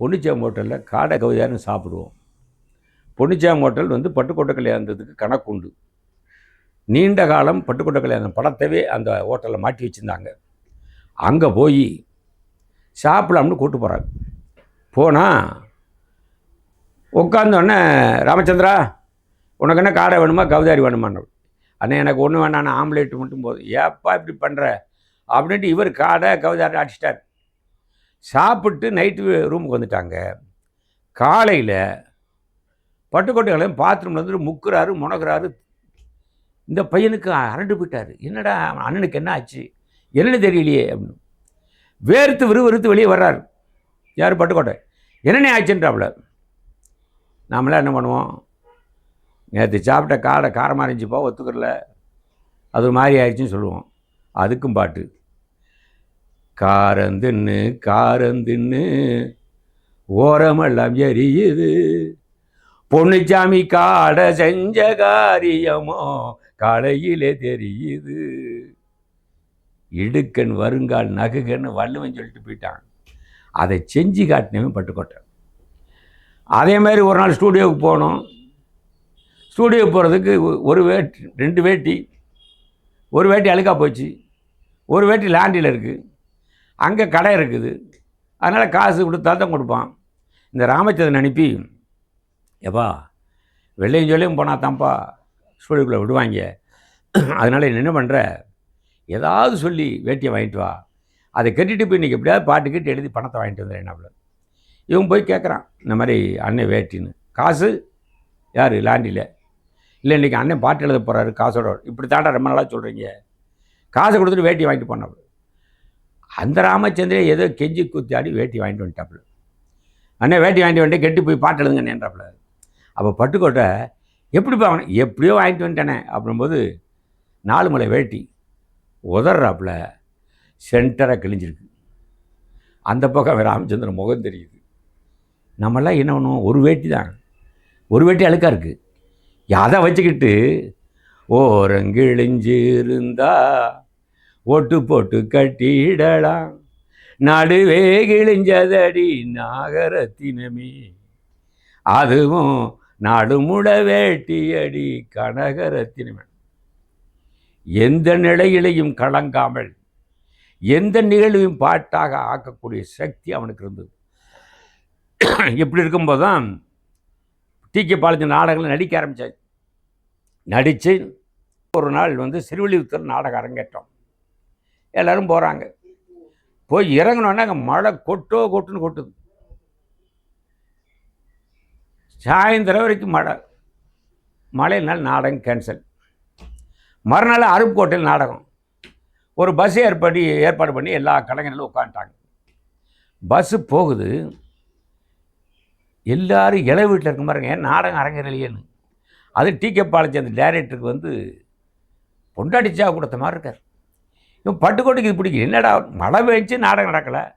பொன்னிச்சாமி ஹோட்டலில் காடை கவிதான்னு சாப்பிடுவோம். பொன்னிச்சாமி ஹோட்டல் வந்து பட்டுக்கோட்டை கல்யாணத்துக்கு கணக்குண்டு நீண்ட காலம் பட்டுக்கோட்டை கல்யாணம் படத்தவே அந்த ஹோட்டலில் மாட்டி வச்சுருந்தாங்க. அங்கே போய் சாப்பிடலாம்னு கூப்பிட்டு போகிறாங்க போனால் உட்காந்தோடனே ராமச்சந்திரா உனக்கு என்ன காடை வேணுமா? கவிதாரி வேணுமான்னு. அண்ணே எனக்கு ஒன்று வேணாம் நான் ஆம்லேட் மட்டும் போதும். ஏப்பா இப்படி பண்ணுற அப்படின்ட்டு இவர் காடை கவுதாரி அடிச்சிட்டார். சாப்பிட்டு நைட்டு ரூமுக்கு வந்துட்டாங்க. காலையில் பட்டுக்கோட்டைகளையும் பாத்ரூமில் வந்து முக்குறாரு முனகுறாரு. இந்த பையனுக்கு அரண்டு போயிட்டார். என்னடா அவன் அண்ணனுக்கு என்ன ஆச்சு? என்னன்னு தெரியலையே அப்படின்னு. வேர்த்து விறுவிறுத்து வெளியே வர்றாரு. யார் பட்டுக்கோட்டை? என்னென்ன ஆச்சுன்றாப்புல. நாமளாம் என்ன பண்ணுவோம்? நேற்று சாப்பிட்ட காடை காரமாக இருந்துச்சுப்பா ஒத்துக்கிறல. அது ஒரு மாதிரி ஆயிடுச்சுன்னு சொல்லுவோம். அதுக்கும் பாட்டு. காரந்தின்னு காரந்தின்னு. ஓரமெல்லாம் எரியுது. பொன்னுச்சாமி காடை செஞ்ச காரியமோ காலையிலே தெரியுது. இடுக்கன் வருங்கால் நகுகன்னு வள்ளுவன் சொல்லிட்டு போயிட்டான். அதை செஞ்சு காட்டினவன் பட்டுக்கோட்டை. அதே மாதிரி ஒரு நாள் ஸ்டூடியோவுக்கு போனோம். ஸ்டூடியோ போகிறதுக்கு ஒரு வேட்டி ரெண்டு வேட்டி. ஒரு வேட்டி அழுக்கா போச்சு. ஒரு வேட்டி லாண்டியில் இருக்குது அங்கே கடை இருக்குது. அதனால் காசு கொடுத்தா தான் கொடுப்பான். இந்த ராமச்சந்திரன் அனுப்பி எப்பா வெள்ளையும் சொல்லியும் போனால் தான்ப்பா ஸ்கூலுக்குள்ளே விடுவாங்க. அதனால் என்ன பண்ணுற? ஏதாவது சொல்லி வேட்டியை வாங்கிட்டு வா. அதை கட்டிட்டு போய் இன்றைக்கி எப்படியாவது பாட்டு கட்டி எழுதி பணத்தை வாங்கிட்டு வந்துடுறேன் என்ன இவன் போய் கேட்குறான் இந்த மாதிரி அண்ணன் வேட்டின்னு. காசு? யார்? லாண்டியில். இல்லை இன்றைக்கி அண்ணன் பாட்டு எழுத போகிறாரு காசோட. இப்படி தாண்டா ரொம்ப நாளாக சொல்கிறீங்க. காசை கொடுத்துட்டு வேட்டி வாங்கிட்டு போனாப்புல. அந்த ராமச்சந்திரன் ஏதோ கெஞ்சி குத்தியாடி வேட்டி வாங்கிட்டு வந்துட்டாப்புல. அண்ணே வேட்டி வாங்கிட்டு வந்துட்டு கெட்டு போய் பாட்டு எழுதுங்கன்றாப்புல அப்போ பட்டுக்கோட்டை எப்படி அவனை எப்படியோ வாங்கிட்டு வந்துட்டானே அப்படின்போது நாலு மலை வேட்டி உதறாப்புல சென்டராக கிழிஞ்சிருக்கு. அந்த பக்கம் ராமச்சந்திரன் முகம் தெரியுது. நம்மளாம் என்ன பண்ணுவோம்? ஒரு வேட்டி தான். ஒரு வேட்டி அழுக்கா இருக்குது அதை வச்சுக்கிட்டு ஓரங்கிழிஞ்சிருந்தா ஒட்டு போட்டு கட்டிடலாம். நடுவே கிழிஞ்சதடி நாகரத்தினமே. அதுவும் நடுமுட வேட்டியடி கனகரத்தினமே. எந்த நிலையிலையும் கலங்காமல் எந்த நிகழ்வையும் பாட்டாக ஆக்கக்கூடிய சக்தி அவனுக்கு இருந்தது. இப்படி இருக்கும்போது தான் டி கே பாலாஜி நாடகங்கள் நடிக்க ஆரம்பித்தாச்சு நடித்து ஒரு நாள் வந்து சிறுவள்ளிபுத்தூர் நாடகம் அரங்கேற்றோம். எல்லோரும் போகிறாங்க போய் இறங்கினோன்னா அங்கே மழை கொட்டோ கொட்டுன்னு கொட்டுது. சாயந்தரம் வரைக்கும் மழை. மழையினால் நாடகம் கேன்சல் மறுநாள் அருப்புக்கோட்டையில் நாடகம். ஒரு பஸ் ஏற்பாடு ஏற்பாடு பண்ணி எல்லா கலைஞர்களும் உட்காந்துட்டாங்க பஸ்ஸு போகுது. எல்லோரும் இள வீட்டில் இருக்க பாருங்க ஏன் நாடகம் அரங்கலையேன்னு அது டி கே பாலாஜி அந்த டைரக்டருக்கு வந்து பொண்டாடிச்சா கொடுத்த மாதிரி இருக்கார். இவன் பட்டுக்கோட்டைக்கு இது பிடிக்கும் என்னடா மழை பெஞ்சு நாடகம் நடக்கலை.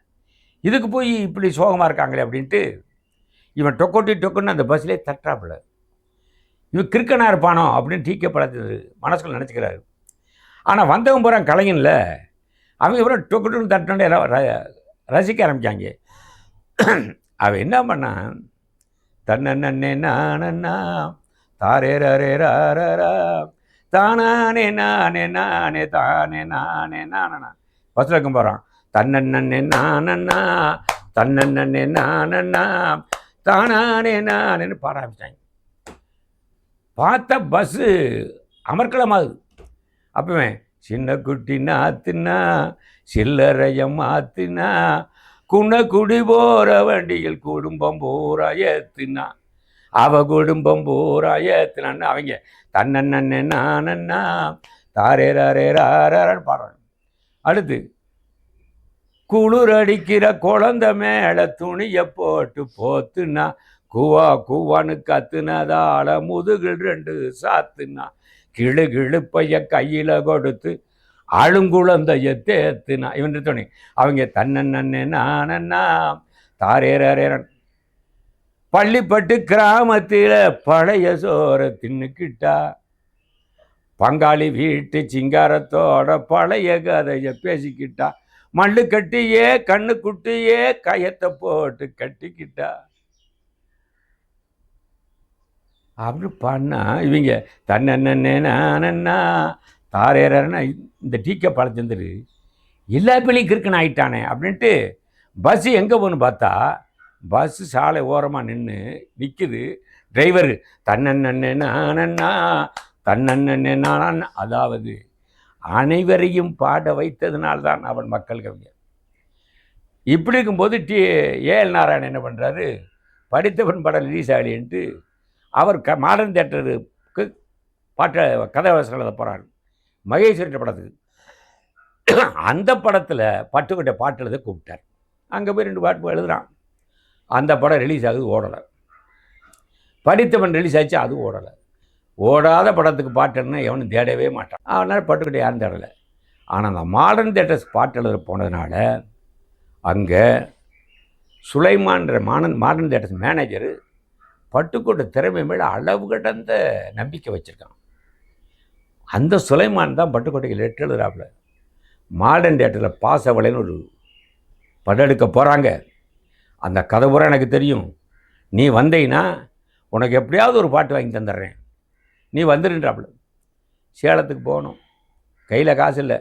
இதுக்கு போய் இப்படி சோகமாக இருக்காங்களே அப்படின்ட்டு இவன் டொக்கோட்டி டொக்குன்னு அந்த பஸ்லேயே தட்டுறாப்புல. இவன் கிறுக்கனாக இருப்பானோ அப்படின்னு டீக்கே பழத்து மனசுக்குள்ள நினச்சிக்கிறாரு. ஆனால் வந்தவன் போகிறான் கலைஞனில். அவங்க அப்புறம் டொக்கு டொக்குன்னு தட்டினோட எல்லாம் ர- ரசிக்க ஆரம்பித்தாங்க அவன் என்ன பண்ணான் தன்னே நானண்ணா தாரே ரரே ரா தானானே நானே நானே தானே நானே நானண்ணா பஸ்ஸில் இருக்கும் போகிறான் தன்னண்ணே நானண்ணா தன்னண்ணே நானண்ணா. தானானே நானேன்னு பாட ஆரம்பித்தாங்க பார்த்தா பஸ்ஸு அமர்க்கலமாகுது. அப்பவே சின்ன குட்டி நாத்துனா சில்லறையம் மாத்துனா குண குடி போகிற வண்டியில் குடும்பம் போற ஏத்துனா அவ குடும்பம் பூரா ஏத்துனான்னு அவங்க தன்னண்ணே நானண்ணா தாரே ராரே ராரான்னு பாடுறாங்க. அடுத்து குளிர் அடிக்கிற குழந்தை மேல துணியை போட்டு போத்துனா குவா குவான்னு கத்துனதால முதுகில் ரெண்டு சாத்துனா கிளு கிழுப்பைய கையில கொடுத்து அழுங்குழந்தைய தேத்துனா இவன் துணி அவங்க தன்னண்ணே நானண்ணா தாரேரேரன் பள்ளிப்பட்டு கிராமத்தில் பழைய சோறை தின்னுக்கிட்டா. பங்காளி வீட்டு சிங்காரத்தோட பழைய கதையை பேசிக்கிட்டா. மல்லு கட்டியே கண்ணு குட்டியே கயத்தை போட்டு கட்டிக்கிட்டா. அப்படி பண்ணா இவங்க தன்னன்னா தாரேறன்னா இந்த டீக்கை பழச்சந்திரு எல்லா பிள்ளையும் கிறுக்கன் ஆயிட்டானே அப்படின்ட்டு பஸ்ஸு எங்கே போகணும் பார்த்தா பஸ்ஸு சாலை ஓரமாக நின்று நிற்குது டிரைவர் தன்னன்னா நான் அதாவது அனைவரையும் பாட வைத்ததுனால்தான் அவன் மக்கள் கவிஞர். இப்படி இருக்கும்போது டி ஏஎல் நாராயணன் என்ன பண்ணுறாரு படித்தவன் படம் ரிலீஸ் ஆகலின்ட்டு அவர் க மாடர்ன் தேட்டருக்கு பாட்ட கதை வசனம் எழுத போகிறார் மகேஸ்வரன் படத்துக்கு. அந்த படத்தில் பட்டுக்கொட்டை பாட்டு எழுத கூப்பிட்டார். அங்கே போய் ரெண்டு பாட்டு எழுதுறான். அந்த படம் ரிலீஸ் ஆகுது ஓடலை. படித்தவன் ரிலீஸ் ஆச்சு அது ஓடலை. ஓடாத படத்துக்கு பாட்டுன்னா எவனும் தேடவே மாட்டான். அதனால் பட்டுக்கிட்ட யாரும் தேடலை. ஆனால் அந்த மாடர்ன் தேட்டர்ஸ் பாட்டு எழுத போனதுனால அங்கே சுலைமான்ற modern modern theatres manager Pattukkottai திறமை மேலே அளவு கடந்த நம்பிக்கை வச்சுருக்கான். அந்த சுலைமான் தான் பட்டுக்கோட்டைக்கு லெட்டர் எழுதுறாப்புல. மாடர்ன் தேட்டரில் பாசவலைன்னு ஒரு படம் எடுக்க போகிறாங்க அந்த கதை பூரா எனக்கு தெரியும். நீ வந்தீங்கன்னா உனக்கு எப்படியாவது ஒரு பாட்டு வாங்கி தந்துடுறேன். நீ வந்துருன்றாப்புல. சேலத்துக்கு போகணும். கையில் காசு இல்லை.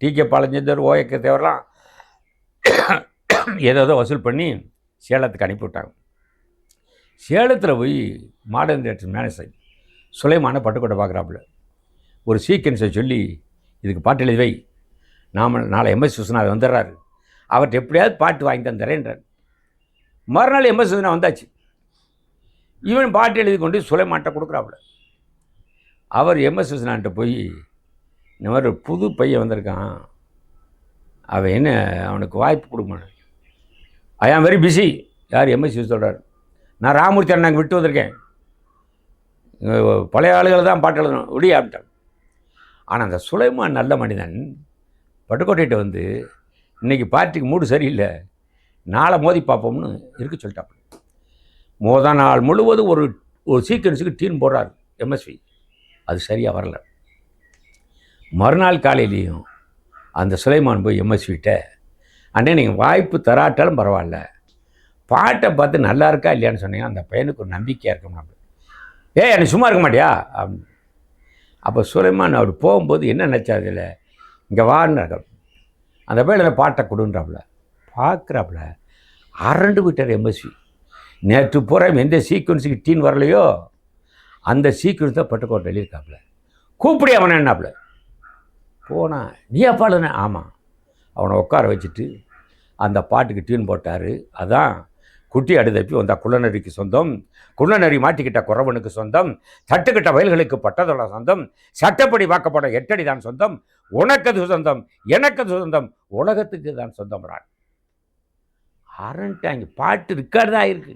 டிகே பாலஞ்சந்தர் ஓயக்க தேவரெலாம் ஏதோ வசூல் பண்ணி சேலத்துக்கு அனுப்பிவிட்டாங்க சேலத்தில் போய் modern theatre manager Sulaiman Pattukkottai பார்க்குறாப்புல. ஒரு சீக்வன்ஸை சொல்லி இதுக்கு பாட்டு எழுதி வை. நாம நாளை எம்எஸ் விஸ்வநாத் வந்துடுறாரு. அவர்கிட்ட எப்படியாவது பாட்டு வாங்கி தந்துறேன்றார் மறுநாள் எம்எஸ் விஸ்வநாத் வந்தாச்சு. இவன் பாட்டு எழுதி கொண்டு சுலைமான்ட்ட கொடுக்குறாப்புல. அவர் எம்எஸ் விஸ்வநான்ட்ட போய் இந்த மாதிரி ஒரு புது பையன் வந்திருக்கான். அவன் என்ன அவனுக்கு வாய்ப்பு கொடுக்கணும் ஐ ஆம் வெரி பிஸி யார் எம்எஸ் சொல்கிறார் நான் ராமூர்த்தி அண்ணாங்க விட்டு வந்திருக்கேன். பழைய ஆளுகளை தான் பாட்டு எழுதணும். விடி ஆப்பிட்டான் ஆனால் அந்த சுலைமான் நல்ல மனிதன் பட்டுக்கோட்டைகிட்ட வந்து இன்றைக்கி பார்ட்டிக்கு மூடு சரியில்லை. நாளை மோதி பார்ப்போம்னு இருக்க சொல்லிட்டாப்புல. மோத நாள் முழுவதும் ஒரு ஒரு சீக்வன்ஸுக்கு டீன் போடுறாரு எம்எஸ்வி அது சரியாக வரல. மறுநாள் காலையிலையும் அந்த சுலைமான் போய் எம்எஸ்விட்ட அண்ணே நீங்கள் வாய்ப்பு தராட்டாலும் பரவாயில்ல. பாட்டை பார்த்து நல்லா இருக்கா இல்லையான்னு சொன்னீங்க அந்த பையனுக்கு ஒரு நம்பிக்கையாக இருக்கும் அப்படி. ஏய் எனக்கு சும்மா இருக்க மாட்டியா? அப்படின்னு. அப்போ சுலைமான் அவர் போகும்போது என்ன நினச்சா அதில் இங்கே வான்னு அந்த பையன் பாட்டை கொடுன்றாப்புல. பார்க்குறாப்புல அரண்டு விட்டார் எம்எஸ்வி நேற்று பூரா எந்த சீக்வன்ஸுக்கு டீன் வரலையோ அந்த சீக்வன்ஸ் தான் பட்டுக்கோட்டை எழுதியிருக்காப்புல. கூப்பிடி அவனை என்னாப்புல. போனா நீ அப்பாளுன்னு ஆமாம் அவனை உட்கார வச்சுட்டு அந்த பாட்டுக்கு டியூன் போட்டார். அதான் குட்டி அடுதப்பி வந்தால் குள்ளநரிக்கு சொந்தம் குள்ளநரி மாட்டிக்கிட்ட குறவனுக்கு சொந்தம் தட்டுக்கிட்ட வயல்களுக்கு பட்டதோட சொந்தம் சட்டப்படி பார்க்கப்பட எட்டடி தான் சொந்தம் உனக்கது சொந்தம் எனக்கது சொந்தம் உலகத்துக்கு தான் சொந்தம்றான். அரண்டாங்க பாட்டு ரெக்கார்டு தான் ஆகிருக்கு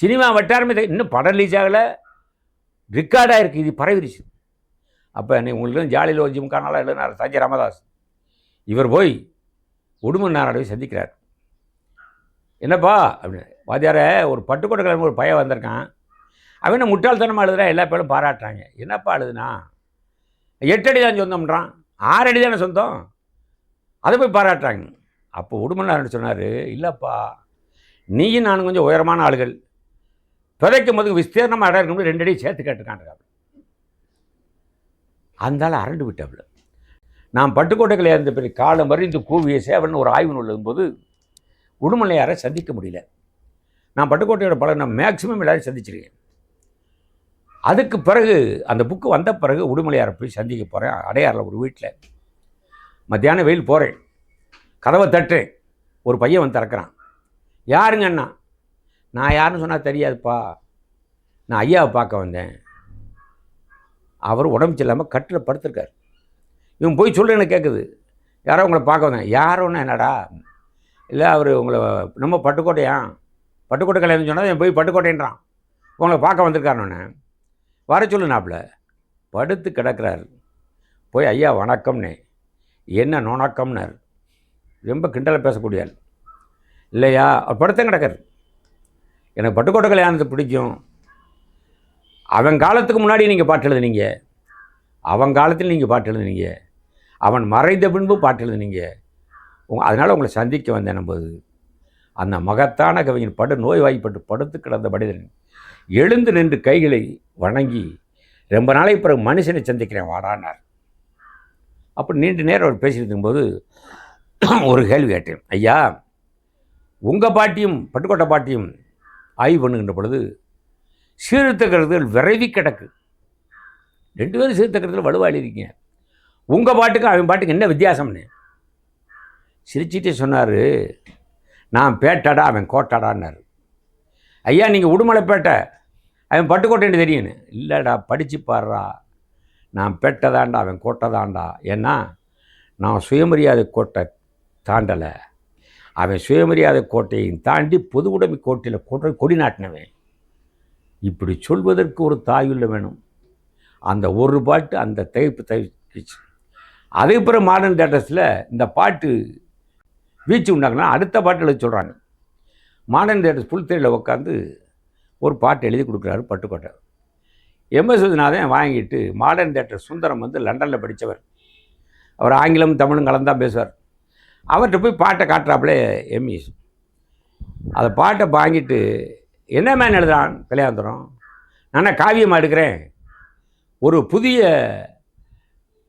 சினிமா வட்டாரமே இன்னும் படம் ரிலீஸ் ஆகலை. ரெக்கார்டாக இருக்குது இது பரவிடுச்சு அப்போ நீ உங்களுக்கு ஜாலியில் ஒரு ஜிம்கானாலாம் எழுதினார் சஞ்சய் ராமதாஸ். இவர் போய் உடுமன் நாராடவை சந்திக்கிறார். என்னப்பா அப்படின்னு. வாத்தியாரே ஒரு பட்டுக்கோட்டை கிழமை ஒரு பையன் வந்திருக்கான். அவன் முட்டாள்தனமாக எழுதுறான் எல்லா பேரும் பாராட்டுறாங்க. என்னப்பா எழுதுனா? எட்டு அடி தான் சொந்தம்ன்றான். ஆறு அடி தானே சொந்தம்? அதை போய் பாராட்டுறாங்க. அப்போ உடுமன் சொன்னார்? இல்லைப்பா நீயும் நானும் கொஞ்சம் உயரமான ஆளுகள். பிதைக்கும் போது விஸ்தீர்ணமாக இடம் இருக்கும்போது ரெண்டு அடி சேர்த்து கேட்டுக்கான்றாங்க அந்தால அரண்டு விட்டாப்புல நான் பட்டுக்கோட்டைகளை இருந்த பிறகு காலம் வரை இந்த கூவிய சேவன் ஒரு ஆய்வு நூல் போது உடுமலையாரை சந்திக்க முடியல. நான் பட்டுக்கோட்டையோட பல நான் மேக்சிமம் எல்லாரையும் சந்திச்சிருக்கேன். அதுக்கு பிறகு அந்த புக்கு வந்த பிறகு உடுமலையாரை போய் சந்திக்க போகிறேன் அடையாறில் ஒரு வீட்டில். மத்தியானம் வெயில் போகிறேன் கதவை தட்டு. ஒரு பையன் வந்து திறக்கிறான். யாருங்க அண்ணா? நான் யாருன்னு சொன்னால் தெரியாதுப்பா. நான் ஐயாவை பார்க்க வந்தேன். அவர் உடம்பு சரியில்லாமல் கட்டில் படுத்திருக்கார். இவன் போய் சொல்கிறேன்னு கேட்குது யாரோ உங்களை பார்க்க வந்தேன். யாரோன்னு என்னடா? இல்லை அவர் உங்களை நம்ம பட்டுக்கோட்டையா? பட்டுக்கோட்டை கல்யாணம் சொன்னால் என் போய் பட்டுக்கோட்டைன்றான். உங்களை பார்க்க வந்திருக்காருன்னு வர சொல்லுனாப்புல படுத்து கிடக்கிறார். போய் ஐயா வணக்கம்னே. என்ன நுணக்கம்னார்? ரொம்ப கிண்டலை பேசக்கூடிய ஆள் இல்லையா? அவர் படுத்த கிடக்கார். எனக்கு பட்டுக்கோட்டை கல்யாணத்தை பிடிக்கும். அவன் காலத்துக்கு முன்னாடி நீங்கள் பாட்டு எழுதுனீங்க. அவன் காலத்தில் நீங்கள் பாட்டு எழுதுனீங்க. அவன் மறைந்த பின்பு பாட்டு எழுதுனீங்க. உங்க அதனால் உங்களை சந்திக்க வந்தேன் போது அந்த மகத்தான கவிஞன் படு நோய்வாய்ப்பட்டு படுத்து கிடந்த மனிதன் எழுந்து நின்று கைகளை வணங்கி ரொம்ப நாளைக்கு பிறகு மனுஷனை சந்திக்கிறேன் வாடானார் அப்போ நீண்ட நேரம் அவர் பேசியிருக்கும்போது ஒரு கேள்வி கேட்டேன். ஐயா உங்கள் பாட்டியும் பட்டுக்கோட்டை பாட்டியும் ஆய்வு பண்ணுகின்ற பொழுது சீர்திருத்த கருத்துகள் விரைவி கிடக்கு. ரெண்டு பேரும் சீர்திருத்த கருத்தில் வலுவாளி இருக்கீங்க உங்கள் பாட்டுக்கும் அவன் பாட்டுக்கு என்ன வித்தியாசம்னு? சிரிச்சிட்டே சொன்னார் நான் பேட்டாடா அவன் கோட்டாடான்னாரு. ஐயா நீங்கள் உடுமலைப்பேட்டை அவன் பட்டுக்கோட்டைன்னு தெரியுன்னு இல்லைடா படித்து பாடுறா நான் பெட்டதாண்டா அவன் கோட்டதாண்டா. ஏன்னா நான் சுயமரியாதை கோட்டை தாண்டலை. அவன் சுயமரியாதை கோட்டையும் தாண்டி பொது உடைமை கோட்டையில் கொடை கொடி நாட்டினவன். இப்படி சொல்வதற்கு ஒரு தாயுள்ள வேணும். அந்த ஒரு பாட்டு அந்த தைப்பு தைச்சு அதுக்கப்புறம் பிறகு மாடர்ன் தேட்டர்ஸில் இந்த பாட்டு வீச்சு உண்டாங்கன்னா அடுத்த பாட்டு எழுதி சொல்கிறாங்க மாடர்ன் தேட்டர்ஸ் புல் திரையில் உட்காந்து ஒரு பாட்டு எழுதி கொடுக்குறாரு பட்டுக்கோட்டை. எம்எஸ் விஸ்வநாதன் வாங்கிட்டு மாடர்ன் தேட்டர் சுந்தரம் வந்து லண்டனில் படித்தவர் அவர் ஆங்கிலம் தமிழும் கலந்தான் பேசுவார். அவர்கிட்ட போய் பாட்டை காட்டுறாப்புல எம்இஸ் அதை பாட்டை வாங்கிட்டு என்ன மேன் எழுதுறான்? கல்யாணத்துறம் நான் காவியமாக எடுக்கிறேன்? ஒரு புதிய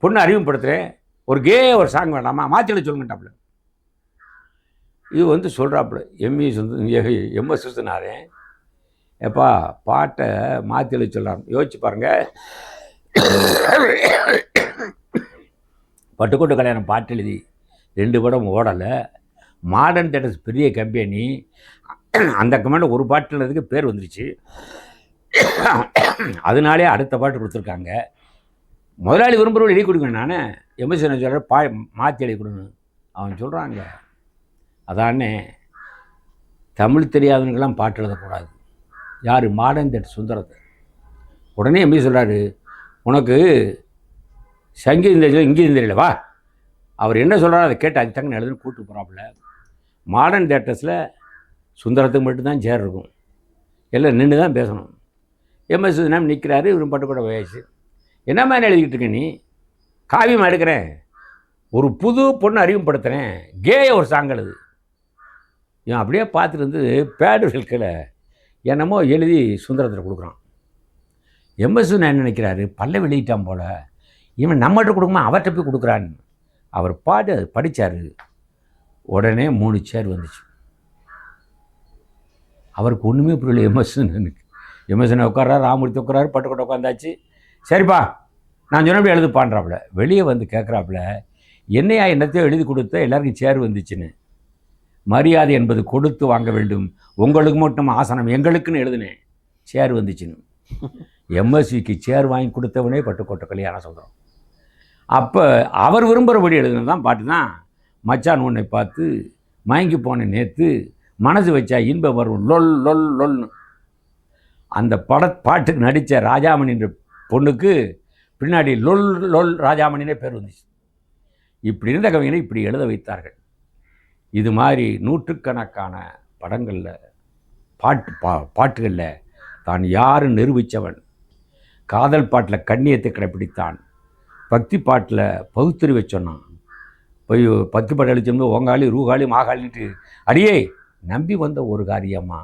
பொண்ணு அறிமுகப்படுத்துகிறேன் ஒரு கே ஒரு சாங் வேண்டாமா? மாற்றி எழுத சொல்லுங்கட்டாப்புல. இது வந்து சொல்கிறாப்புல எம்இஸ் வந்து எம்எஸ் சுத்தினாரே. எப்பா பாட்டை மாற்றி எழுதி சொல்கிறான் யோசிச்சு பாருங்கள் பட்டுக்கோட்டு கல்யாணம் பாட்டு எழுதி ரெண்டு படம் ஓடலை. மாடர்ன் தேட்டர்ஸ் பெரிய கம்பெனி அந்த கம்பெனியில் ஒரு பாட்டு எழுதுக்கு பேர் வந்துருச்சு. அதனாலே அடுத்த பாட்டு கொடுத்துருக்காங்க. முதலாளி விரும்புகிறவங்க எழுதி கொடுங்க நான். எம்எஸ்சி சொல்கிற பா மாற்றி எழுதி கொடுக்கணும் அவன் சொல்கிறாங்க அதானே தமிழ் தெரியாதவனுக்கெல்லாம் பாட்டு எழுதக்கூடாது. யார்? மாடர்ன் தேட்டர் சுந்தரத்தை. உடனே எம்பி சொல்கிறாரு உனக்கு சங்கீதம் தெரியல இங்கேயும் தெரியல வா. அவர் என்ன சொல்கிறாரோ அதை கேட்டு அதுக்கு தங்க எழுதுன்னு கூப்பிட்டு போகிறாப்புல மாடர்ன் தேட்டர்ஸில் சுந்தரத்துக்கு மட்டும்தான் சேர் இருக்கும். எல்லாம் நின்று தான் பேசணும் எம்எஸ் நாம் நிற்கிறாரு இவரும் பட்டுக்கூட வயசு என்ன மாதிரி எழுதிக்கிட்டு இருக்க நீ? காவியம் எடுக்கிறேன். ஒரு புது பொண்ணு அறிமுகப்படுத்துகிறேன் கேய ஒரு சாங் எழுது. இவன் அப்படியே பார்த்துட்டு வந்து பேடு வில்கில் என்னமோ எழுதி சுந்தரத்தில் கொடுக்குறான். எம்எஸ் என்ன நினைக்கிறாரு? பல்ல வெளியிட்டான் போல். இவன் நம்மகிட்ட கொடுக்குமா? அவர்கிட்ட போய் கொடுக்குறான்னு. அவர் பாட்டு படித்தார் உடனே மூணு சேர் வந்துச்சு. அவருக்கு ஒன்றுமே புரியல எம்எஸ்ன்னு எமர்சனை உட்கார்றாரு ராமூர்த்தி உட்காராரு பட்டுக்கோட்டை உட்காந்தாச்சு சரிப்பா நான் சொன்னபடி எழுதுப்பான்றாப்புல. வெளியே வந்து கேட்குறாப்புல என்னையா என்னத்தையோ எழுதி கொடுத்த எல்லாருக்கும் சேர் வந்துச்சுன்னு. மரியாதை என்பது கொடுத்து வாங்க வேண்டும். உங்களுக்கு மட்டும் ஆசனம் எங்களுக்குன்னு எழுதுனேன். சேர் வந்துச்சுன்னு. எம்எஸ்சிக்கு சேர் வாங்கி கொடுத்தவனே பட்டுக்கோட்டை கல்யாண சொல்கிறோம் அப்போ அவர் விரும்புகிறபடி எழுதுனது தான் பாட்டு தான். மச்சான் உன்னை பார்த்து மயங்கி போன நேற்று மனசு வச்சா இன்பம் வரும் லொல் லொல் லொல்னு. அந்த பட பாட்டுக்கு நடித்த ராஜாமணின்ற பொண்ணுக்கு பின்னாடி லொல் லொல் ராஜாமணினே பேர் வந்துச்சு. இப்படி இருந்த கவிஞனை இப்படி எழுத வைத்தார்கள். இது மாதிரி நூற்றுக்கணக்கான படங்களில் பாட்டு பா பாட்டுகளில் தான் யார் நிரூபித்தவன் காதல் பாட்டில் கண்ணியத்தை கடைப்பிடித்தான். பக்தி பாட்டில் பகுத்தறிவை சொன்னான். போய் பக்தி பாட்டு அழிச்சோம்னு ஓங்காளி ரூகாளி மாகாளின்ட்டு. அடியே நம்பி வந்த ஒரு காரியம்மா.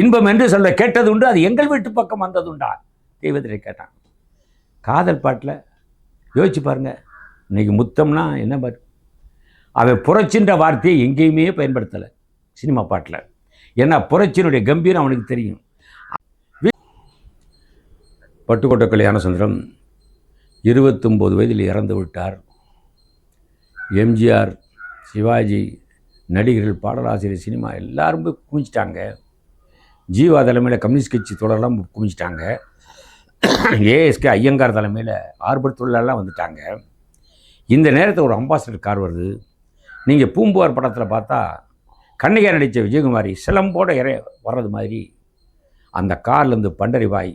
இன்பம் என்று சொல்ல கேட்டது உண்டு அது எங்கள் வீட்டு பக்கம் வந்ததுண்டா. தெய்வத்திலே கேட்டான். காதல் பாட்டில் யோசிச்சு பாருங்க. இன்னைக்கு முத்தம்னா என்ன பாரு அவன் புரட்சின்ற வார்த்தையை எங்கேயுமே பயன்படுத்தலை. சினிமா பாட்டில். ஏன்னா புரட்சியினுடைய கம்பீரம் அவனுக்கு தெரியும். பட்டுக்கோட்டை கல்யாண சுந்தரம் இருபத்தொம்போது வயதில் இறந்து விட்டார். எம்ஜிஆர் சிவாஜி நடிகர்கள் பாடலாசிரியர் சினிமா எல்லாரும் போய் குமிச்சிட்டாங்க ஜீவா தலைமையில் கம்யூனிஸ்ட் கட்சி தொடரெல்லாம் குமிச்சிட்டாங்க ஏஎஸ்கே ஐயங்கார் தலைமையில் ஆர்பர் தொழிலெல்லாம் வந்துட்டாங்க. இந்த நேரத்தில் ஒரு அம்பாசடர் கார் வருது. நீங்கள் பூம்புவார் படத்தில் பார்த்தா கண்ணிகா நடித்த விஜயகுமாரி சிலம்போட இற வர்றது மாதிரி. அந்த கார்லேருந்து பண்டரிவாய்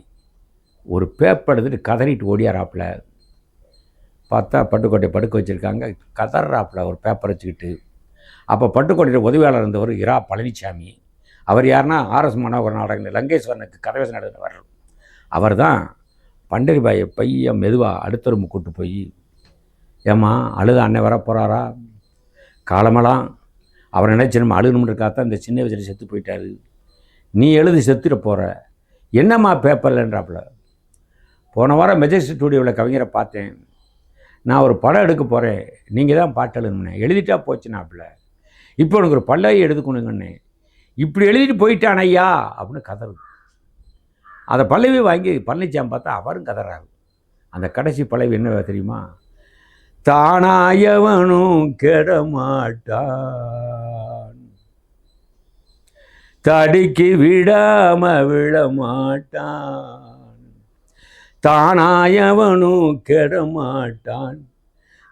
ஒரு பேப்பர் எடுத்துட்டு கதறிட்டு ஓடியாராப்பில் பார்த்தா பட்டுக்கோட்டை படுக்க வச்சுருக்காங்க. கதறாப்புல ஒரு பேப்பர் வச்சுக்கிட்டு. அப்போ பட்டுக்கோட்டையில் உதவியாளர் இருந்தவர் இரா பழனிசாமி அவர் யாருன்னா ஆர்எஸ் மனோகர் நாடகங்கள் லங்கேஸ்வரனுக்கு கதவேச நடந்தவர் அவர் தான் பண்டரிபாயை பையன் மெதுவாக அடுத்தரும்பு கூட்டு போய் ஏம்மா அழுத அண்ணன் வர போகிறாரா காலமெல்லாம் அவர் நினைச்சு நம்ம அழுகணுன்றக்காகத்தான் இந்த சின்ன வயசில் செத்து போயிட்டாரு. நீ எழுதி செத்துட போகிற என்னம்மா பேப்பர்லன்றாப்புல போன வாரம் மெஜஸ்ட் ஸ்டூடியோவில் கவிஞரை பார்த்தேன். நான் ஒரு படம் எடுக்க போகிறேன் நீங்கள் தான் பாட்டு எழுதுனேன் எழுதிட்டா போச்சுனாப்புல இப்போ உனக்கு ஒரு பல்லவி எடுத்துக்கணுங்கண்ணே இப்படி எழுதிட்டு போயிட்டான் ஐயா அப்படின்னு கதறுது அதை பல்லவி வாங்கி பழனிச்சாமி பார்த்தா அவரும் கதறாரு. அந்த கடைசி பல்லவி என்ன தெரியுமா? தானாயவனும் கெடமாட்டான். தடுக்கி விடாம விழமாட்டான். தானாயவனும் கெடமாட்டான்.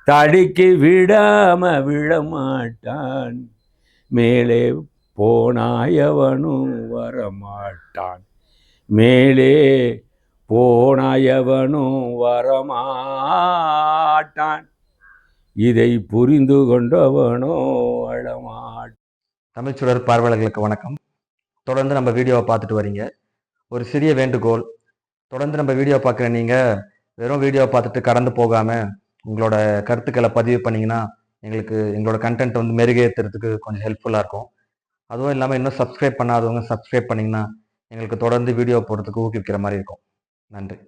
தடுக்கி விடாம விழமாட்டான் மேலே போனாயவனும் வரமாட்டான். மேலே போனாயவனும் வரமாட்டான். இதை புரிந்து கொண்டவனோ அழமாட்டான். தமிழ்ச்சுடர் பார்வையாளர்களுக்கு வணக்கம். தொடர்ந்து நம்ம வீடியோவை பார்த்துட்டு வரீங்க. ஒரு சிறிய வேண்டுகோள் தொடர்ந்து நம்ம வீடியோ பார்க்குற நீங்கள் வெறும் வீடியோ பார்த்துட்டு கடந்து போகாமல் உங்களோட கருத்துக்களை பதிவு பண்ணிங்கன்னா எங்களுக்கு எங்களோட கண்டென்ட் வந்து மெருகேற்றுறதுக்கு கொஞ்சம் ஹெல்ப்ஃபுல்லாக இருக்கும். அதுவும் இல்லாமல் இன்னும் சப்ஸ்கிரைப் பண்ணாதவங்க சப்ஸ்கிரைப் பண்ணிங்கன்னா எங்களுக்கு தொடர்ந்து வீடியோ போடுறதுக்கு ஊக்குவிக்கிற மாதிரி இருக்கும். நன்றி.